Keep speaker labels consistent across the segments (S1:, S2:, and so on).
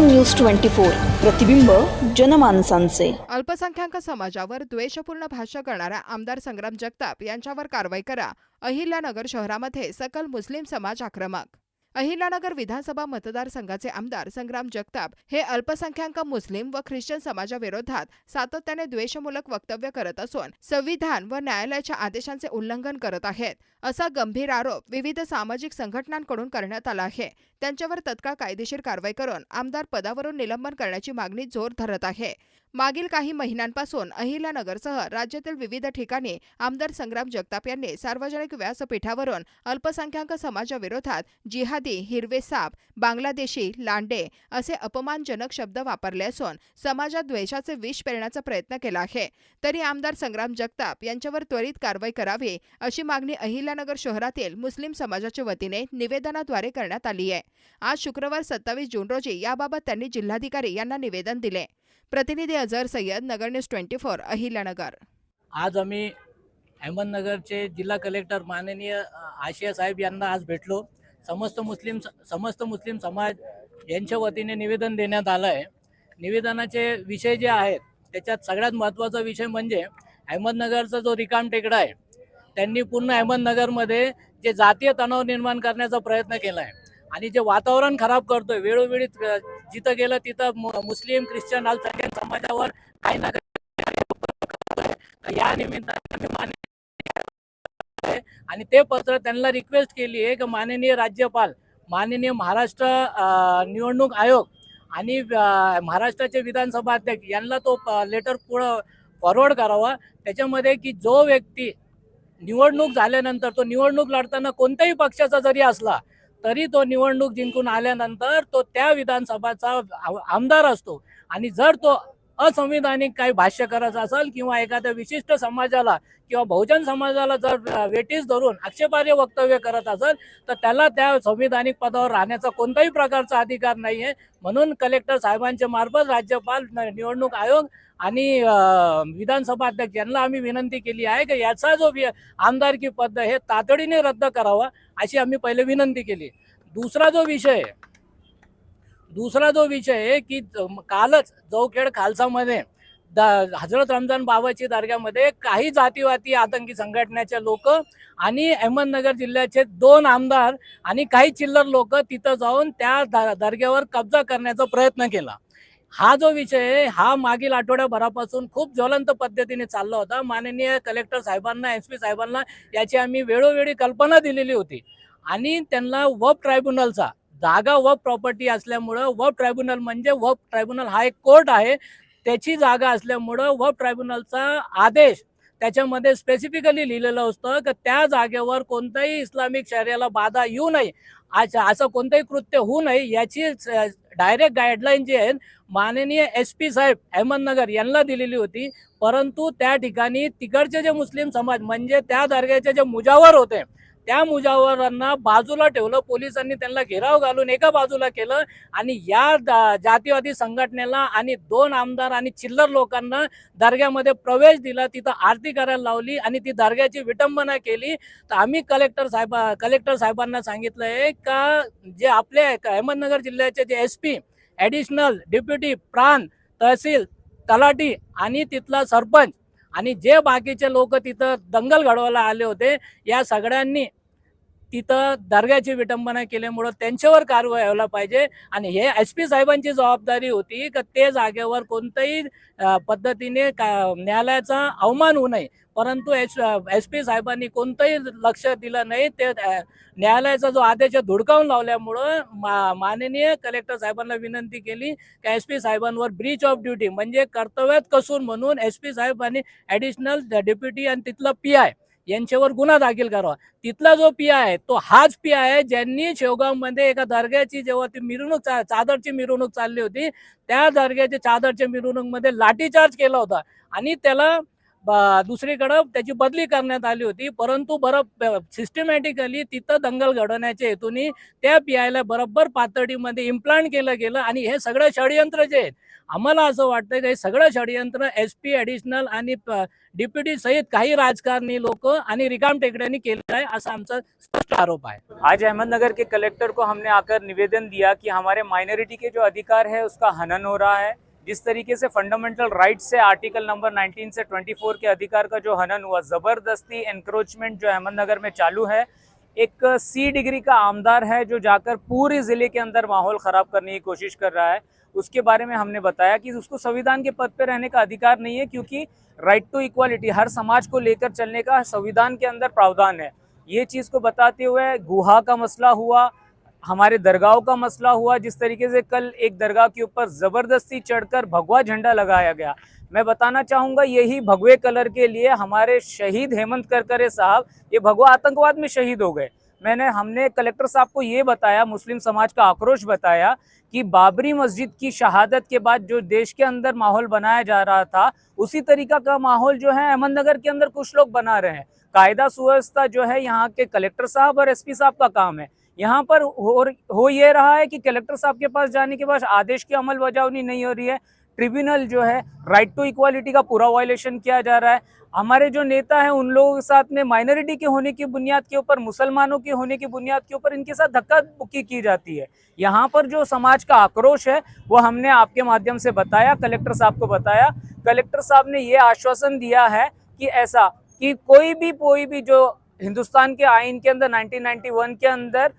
S1: News twenty four. प्रतिबिंब जनमानसांचे.
S2: अल्पसंख्याक समाजावर द्वेषपूर्ण भाष्य करणाऱ्या आमदार संग्राम जगताप यांच्यावर कारवाई करा. अहिल्यानगर शहरामध्ये सकल मुस्लिम समाज आक्रमक. अहिल्यानगर विधानसभा मतदारसंघाचे आमदार संग्राम जगताप हे अल्पसंख्याक मुस्लिम व ख्रिश्चन समाजाविरोधात सातत्याने द्वेषमूलक वक्तव्य करत असून संविधान व न्यायालयाच्या आदेशांचे उल्लंघन करत आहेत. असा गंभीर आरोप विविध सामाजिक संघटनांकडून करण्यात आला आहे. त्यांच्यावर तत्काळ कायदेशीर कारवाई करून आमदार पदावरून निलंबन करण्याची मागणी जोर धरत आहे. मागील काही महिन्यांपासून अहिल्यानगरसह राज्यातील विविध ठिकाणी आमदार संग्राम जगताप यांनी सार्वजनिक व्यासपीठावरून अल्पसंख्याक समाजाविरोधात जिहादी हिरवे साप बांगलादेशी लांडे असे अपमानजनक शब्द वापरले असून समाजात द्वेषाचे विष पेरण्याचा प्रयत्न केला आहे. तरी आमदार संग्राम जगताप यांच्यावर त्वरित कारवाई करावी अशी मागणी अहिल्यानगर शहरातील मुस्लिम समाजाच्या वतीने निवेदनाद्वारे करण्यात आली आहे. आज शुक्रवार सत्तावीस जून रोजी याबाबत त्यांनी जिल्हाधिकारी यांना निवेदन दिले. प्रतिनिधी Azhar Sayyad Nagar news twenty four Ahilyanagar.
S3: आज आम्ही अहमदनगरचे जिल्हा कलेक्टर माननीय आशिया साहेब यांना आज भेटलो. समस्त मुस्लिम समस्त मुस्लिम समाज यांच्या वतीने निवेदन देण्यात आलं आहे निवेदनाचे विषय जे आहेत त्याच्यात सगळ्यात महत्त्वाचा विषय म्हणजे अहमदनगरचा जो रिकाम टेकडा आहे त्यांनी पूर्ण अहमदनगरमध्ये जे जातीय तणाव निर्माण करण्याचा प्रयत्न केला आहे आणि जे वातावरण खराब करतोय वेळोवेळी जिथं गेलं तिथं मुस्लिम ख्रिश्चन अल्पसंख्याक समाजावर काही ना काही या निमित्ताने माननीय आणि ते पत्र त्यांना रिक्वेस्ट केली आहे की माननीय राज्यपाल माननीय महाराष्ट्र निवडणूक आयोग आणि महाराष्ट्राचे विधानसभा अध्यक्ष यांना तो लेटर पुढं फॉरवर्ड करावा. त्याच्यामध्ये की जो व्यक्ती निवडणूक झाल्यानंतर तो निवडणूक लढताना कोणत्याही पक्षाचा जरी असला तरी तो निवडणूक जिंकून आल्यानंतर तो त्या विधानसभाचा आमदार असतो. आणि जर तो असंविधानिक काही भाष्य करायचं असेल किंवा एखाद्या विशिष्ट समाजाला किंवा बहुजन समाजाला जर वेटीस धरून आक्षेपार्ह वक्तव्य करत असेल तर त्याला त्या संविधानिक पदावर राहण्याचा कोणताही प्रकारचा अधिकार नाही आहे म्हणून कलेक्टर साहेबांच्या मार्फत राज्यपाल निवडणूक आयोग आणि विधानसभा अध्यक्ष यांना आम्ही विनंती केली आहे की याचा जो आमदारकी पद हे तातडीने रद्द करावा अशी आम्ही पहिले विनंती केली. दुसरा जो विषय आहे दुसरा जो विषय आहे की कालच जवखेड खालसामध्ये द हजरत रमजान बाबाची दर्ग्यामध्ये काही जातीवाती आतंकी संघटनेचे लोक आणि अहमदनगर जिल्ह्याचे दोन आमदार आणि काही चिल्लर लोक तिथं जाऊन त्या द- दर्ग्यावर कब्जा करण्याचा प्रयत्न केला. हा जो विषय आहे हा मागील आठवड्याभरापासून खूप ज्वलंत पद्धतीने चालला होता. माननीय कलेक्टर साहेबांना एस पी साहेबांना याची आम्ही वेळोवेळी कल्पना दिलेली होती. आणि त्यांना वब ट्रायब्युनलचा जागा वफ प्रॉपर्टी असल्यामुळं व ट्रायब्युनल म्हणजे वफ ट्रायब्युनल हा एक कोर्ट आहे. त्याची जागा असल्यामुळं वफ ट्रायब्युनलचा आदेश त्याच्यामध्ये स्पेसिफिकली लिहिलेलं असतं की त्या जागेवर कोणत्याही इस्लामिक शर्याला बाधा येऊ नये अच्छा असं कोणतंही कृत्य होऊ नये याची डायरेक्ट गाईडलाईन जी आहे माननीय एस पी साहेब अहमदनगर यांना दिलेली होती. परंतु त्या ठिकाणी तिकडचे जे मुस्लिम समाज म्हणजे त्या दर्ग्याचे जे मुजावर होते त्या मुजावरांना बाजूला ठेवलं पोलिसांनी त्यांना घेराव घालून एका बाजूला केलं आणि या जातीवादी संघटनेला आणि दोन आमदार आणि चिल्लर लोकांना दर्ग्यामध्ये प्रवेश दिला तिथं आरती करायला लावली आणि ती दर्ग्याची विटंबना केली. तर आम्ही कलेक्टर साहेब कलेक्टर साहेबांना सांगितलंय का जे आपले अहमदनगर जिल्ह्याचे जे एस पी ॲडिशनल डेप्युटी प्रांत तहसील तलाठी आणि तिथला सरपंच आणि जे बाकीचे लोक तिथं दंगल घडवायला आले होते या सगळ्यांनी तिथं दर्ग्याची विटंबना केल्यामुळं त्यांच्यावर कारवाई व्हायला पाहिजे. आणि हे एस पी साहेबांची जबाबदारी होती की ते जागेवर कोणत्याही पद्धतीने का न्यायालयाचा अवमान होऊ नये. परंतु एस एस पी साहेबांनी कोणतंही लक्ष दिलं नाही. ते न्यायालयाचा जो आदेश धुडकावून लावल्यामुळं मा माननीय कलेक्टर साहेबांना विनंती केली की एस पी साहेबांवर ब्रीच ऑफ ड्युटी म्हणजे कर्तव्यात कसून म्हणून एस पी साहेबांनी ॲडिशनल डेप्युटी आणि तिथलं पी आय यांच्यावर गुन्हा दाखल करावा. तिथला जो पी आहे तो हाच पी आहे ज्यांनी शेवगावमध्ये एका दर्ग्याची जेव्हा ती मिरवणूक चा- चादरची मिरवणूक चालली होती त्या दर्ग्याच्या चादरच्या मिरवणूकमध्ये लाठीचार्ज केला होता. आणि त्याला दुसरीकडं त्याची बदली करण्यात आली होती. परंतु बरं सिस्टमॅटिकली तिथं दंगल घडवण्याच्या हेतूने त्या पीआयला बरोबर पातळीमध्ये इम्प्लांट केलं गेलं आणि हे सगळं षडयंत्र जे आहेत आम्हाला असं वाटतं की हे सगळं षडयंत्र एस पी ॲडिशनल आणि डिप्युटी सहित काही राजकारणी लोक आणि रिकाम टेकड्यांनी केलेलं आहे असा आमचा स्पष्ट आरोप आहे.
S4: आज अहमदनगर के कलेक्टर को हमने आकर निवेदन दिया कि हमारे माइनॉरिटी के जो अधिकार है उसका हनन हो रहा है। जिस तरीके से फंडामेंटल राइट से आर्टिकल नंबर 19 से 24 के अधिकार का जो हनन हुआ, ज़बरदस्ती एनक्रोचमेंट जो अहमदनगर में चालू है, एक सी डिग्री का आमदार है जो जाकर पूरे ज़िले के अंदर माहौल खराब करने की कोशिश कर रहा है। उसके बारे में हमने बताया कि उसको संविधान के पद पर रहने का अधिकार नहीं है क्योंकि राइट टू इक्वालिटी हर समाज को लेकर चलने का संविधान के अंदर प्रावधान है। ये चीज़ को बताते हुए गुहा का मसला हुआ हमारे दरगाहों का मसला हुआ, जिस तरीके से कल एक दरगाह के ऊपर ज़बरदस्ती चढ़कर भगवा झंडा लगाया गया। मैं बताना चाहूँगा, यही भगवे कलर के लिए हमारे शहीद हेमंत करकरे साहब, ये भगवा आतंकवाद में शहीद हो गए। मैंने, हमने कलेक्टर साहब को ये बताया, मुस्लिम समाज का आक्रोश बताया कि बाबरी मस्जिद की शहादत के बाद जो देश के अंदर माहौल बनाया जा रहा था, उसी तरीका का माहौल जो है अहमदनगर के अंदर कुछ लोग बना रहे हैं। कायदा सुव्यवस्था जो है यहाँ के कलेक्टर साहब और एसपी साहब का काम है। यहाँ पर हो हो ये रहा है कि कलेक्टर साहब के पास जाने के बाद आदेश की अमल बजावनी नहीं हो रही है। ट्रिब्यूनल जो है राइट टू इक्वालिटी का पूरा वायलेशन किया जा रहा है। हमारे जो नेता हैं, उन लोगों के साथ में माइनॉरिटी के होने की बुनियाद के ऊपर, मुसलमानों के होने की बुनियाद के ऊपर इनके साथ धक्का मुक्की की जाती है। यहाँ पर जो समाज का आक्रोश है, वो हमने आपके माध्यम से बताया, कलेक्टर साहब को बताया। कलेक्टर साहब ने ये आश्वासन दिया है कि ऐसा कि कोई भी कोई भी जो हिंदुस्तान के आइन के अंदर 1991 के अंदर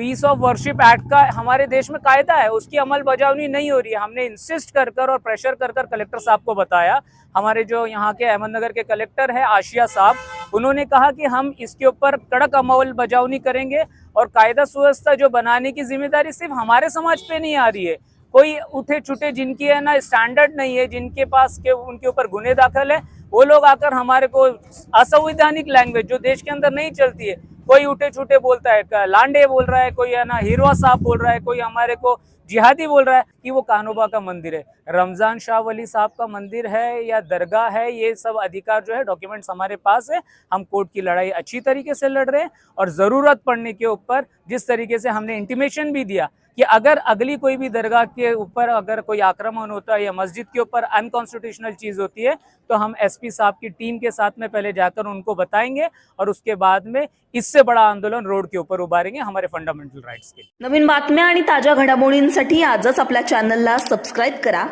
S4: पीस ऑफ़ वर्शिप एक्ट का हमारे देश में कायदा है, उसकी अमल बजावनी नहीं हो रही है। हमने इंसिस्ट कर कर और प्रेशर कर कर कलेक्टर साहब को बताया। हमारे जो यहाँ के अहमदनगर के कलेक्टर है, आशिया साहब, उन्होंने कहा कि हम इसके ऊपर कड़क अमल बजावनी करेंगे और कायदा सुव्यवस्था जो बनाने की ज़िम्मेदारी सिर्फ़ हमारे समाज पे नहीं आ रही है। कोई उठे छुटे जिनकी है ना स्टैंडर्ड नहीं है, जिनके पास के उनके ऊपर गुने दाखिल है, वो लोग आकर हमारे को असंवैधानिक लैंग्वेज जो देश के अंदर नहीं चलती है कोई उठे छूटे बोलता है लांडे बोल रहा है, कोई है ना, हिरवा साहब बोल रहा है, कोई हमारे को जिहादी बोल रहा है कि वो कानोबा का मंदिर है। रमज़ान शाह वली साहब का मंदिर है या दरगाह है, ये सब अधिकार जो है डॉक्यूमेंट्स हमारे पास है। हम कोर्ट की लड़ाई अच्छी तरीके से लड़ रहे हैं और ज़रूरत पड़ने के ऊपर जिस तरीके से हमने इंटीमेशन भी दिया कि अगर अगली कोई भी दरगाह के ऊपर अगर कोई आक्रमण होता है या मस्जिद के ऊपर अनकॉन्स्टिट्यूशनल चीज़ होती है तो हम एसपी साहब की टीम के साथ में पहले जाकर उनको बताएँगे और उसके बाद में इससे बड़ा आंदोलन रोड के ऊपर उभारेंगे हमारे फंडामेंटल राइट्स के
S1: नवीन बातम्या आणि ताज्या घडामोडींसाठी आजच आपल्या चॅनलला सबस्क्राईब करा.